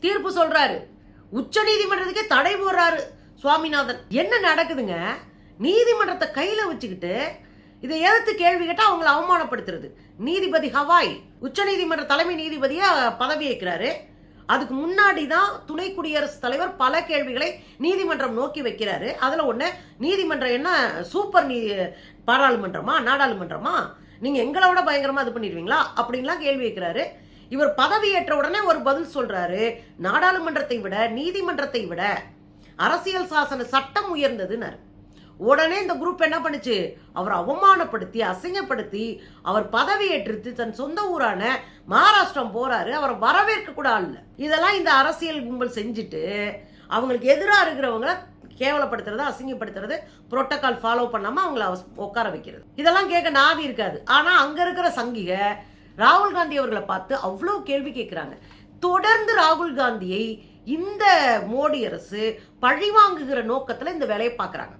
தீர்ப்பு சொல்றாரு. உச்ச நீதிமன்றத்துக்கே தடை போடுறாரு சுவாமிநாதன். என்ன நடக்குதுங்க? நீதிமன்றத்தை கையில வச்சுக்கிட்டு இதை எதிர்த்து கேள்வி கேட்டா அவங்கள அவமானப்படுத்துறது. நீதிபதி ஹவாய் உச்ச நீதிமன்ற தலைமை நீதிபதியா பதவி ஏற்கிறாரு. அதுக்கு முன்னாடி தான் துணை குடியரசுத் தலைவர் பல கேள்விகளை நீதிமன்றம் நோக்கி வைக்கிறாரு. அதுல ஒண்ணு நீதிமன்றம் என்ன சூப்பர் நீ பாராளுமன்றமா நாடாளுமன்றமா? நீங்க எங்களை விட பயங்கரமா இது பண்ணிடுவீங்களா? அப்படின்லாம் கேள்வி வைக்கிறாரு இவர் பதவியேற்ற உடனே ஒரு பதில் சொல்றாரு நாடாளுமன்றத்தை விட நீதிமன்றத்தை விட அரசியல் சாசன சட்டம் உயர்ந்ததுன்னாரு. உடனே இந்த குரூப் என்ன பண்ணுச்சு? அவர் அவமானப்படுத்தி அசிங்கப்படுத்தி அவர் பதவியேற்று தன் சொந்த ஊரான மகாராஷ்டிரம் போறாரு. அவரை வரவேற்க கூட ஆள் இதெல்லாம் இந்த அரசியல் கும்பல் செஞ்சுட்டு அவங்களுக்கு எதிராக இருக்கிறவங்கள கேவலப்படுத்துறது அசிங்கப்படுத்துறது புரோட்டோகால் ஃபாலோ பண்ணாம அவங்கள உட்கார வைக்கிறது. இதெல்லாம் கேட்க நாதி இருக்காது. ஆனா அங்க இருக்கிற சங்கிகை ராகுல் காந்தி அவர்களை பார்த்து அவ்வளோ கேள்வி கேட்குறாங்க. தொடர்ந்து ராகுல் காந்தியை இந்த மோடி அரசு பழிவாங்குகிற நோக்கத்தில் இந்த வேலையை பார்க்குறாங்க.